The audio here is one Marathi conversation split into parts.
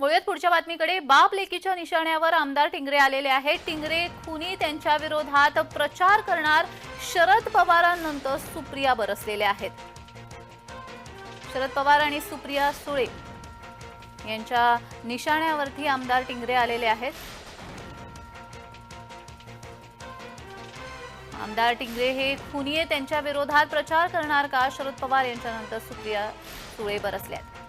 वळूयात पुढच्या बातमीकडे. बाप लेकीच्या निशाण्यावर आमदार टिंगरे आलेले आहेत. टिंगरे खुनी त्यांच्या विरोधात प्रचार करणार शरद पवारांनंतर सुप्रिया बरसलेले आहेत. शरद पवार आणि सुप्रिया सुळे यांच्या निशाण्यावरती आमदार टिंगरे आलेले आहेत. आमदार टिंगरे हे खुनिये त्यांच्या विरोधात प्रचार करणार का? शरद पवार यांच्यानंतर सुप्रिया सुळे बरसल्यात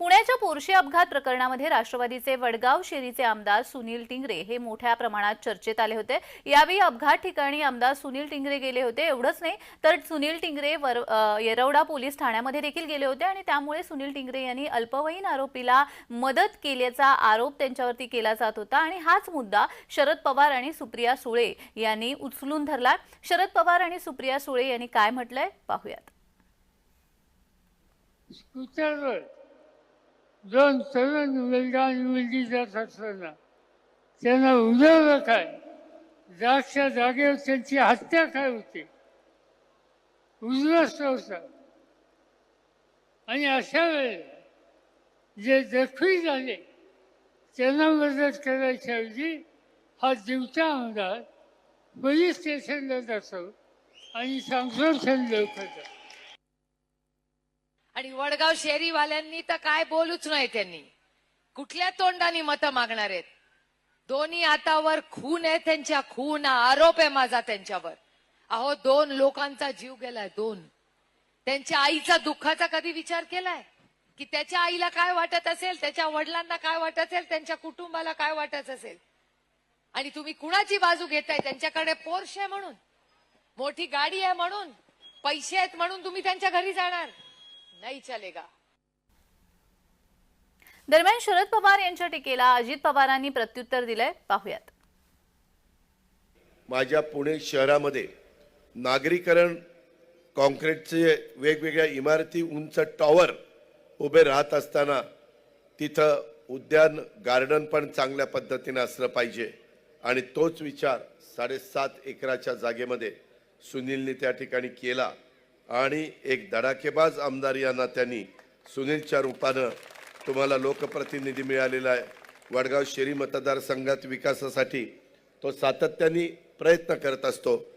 पुण्याच्या पोर्शी अपघात प्रकरणामध्ये राष्ट्रवादीचे वडगाव शेरीचे आमदार सुनील टिंगरे हे मोठ्या प्रमाणात चर्चेत आले होते. यावेळी अपघात ठिकाणी आमदार सुनील टिंगरे गेले होते. एवढंच नाही तर सुनील टिंगरे वर येरवडा पोलीस ठाण्यामध्ये देखील गेले होते आणि त्यामुळे सुनील टिंगरे यांनी अल्पवयीन आरोपीला मदत केल्याचा आरोप त्यांच्यावरती केला जात होता. आणि हाच मुद्दा शरद पवार आणि सुप्रिया सुळे यांनी उचलून धरला. शरद पवार आणि सुप्रिया सुळे यांनी काय म्हटलंय? पाहूयात. दोन तरुण मुलगा आणि मुलगी जात असताना त्यांना उडवलं काय? जागच्या जागेवर त्यांची हत्या काय होते? उद्ध्वस्त होता आणि अशा वेळेला जे जखमी झाले त्यांना मदत करायच्याऐवजी हा जीवचा आमदार पोलीस स्टेशनला जातो आणि सांगतो लवकर जा. आणि वडगाव शेरीवाल्यांनी तर काय बोलूच नाही त्यांनी. कुठल्या तोंडाने मतं मागणार आहेत? दोन्ही हातावर खून आहे त्यांच्या खून आरोप आहे माझा त्यांच्यावर. अहो दोन लोकांचा जीव गेलाय दोन. त्यांच्या आईचा दुःखाचा कधी विचार केलाय? की त्याच्या आईला काय वाटत असेल त्याच्या वडिलांना काय वाटत असेल त्यांच्या कुटुंबाला काय वाटत असेल? आणि तुम्ही कुणाची बाजू घेताय? त्यांच्याकडे पोर्श आहे म्हणून. मोठी गाडी आहे म्हणून. पैसे आहेत म्हणून तुम्ही त्यांच्या घरी जाणार. नाही चलेगा. दरम्यान शरद पवार यांच्या टीकेला अजित पवारांनी प्रत्युत्तर दिलंय. पाहूयात. माझ्या पुणे शहरामध्ये नागरीकरण कॉन्क्रीटचे वेगवेगळ्या इमारती उंच टॉवर उभे राहत असताना तिथं उद्यान गार्डन पण चांगल्या पद्धतीने असलं पाहिजे. आणि तोच विचार साडेसात एकराच्या जागेमध्ये सुनीलने त्या ठिकाणी केला. आणि एक धडाकेबाज आमदार यांना त्यांनी सुनीलच्या रूपानं तुम्हाला लोकप्रतिनिधी मिळालेला आहे. वडगाव शेरी मतदारसंघात विकासासाठी तो सातत्याने प्रयत्न करत असतो.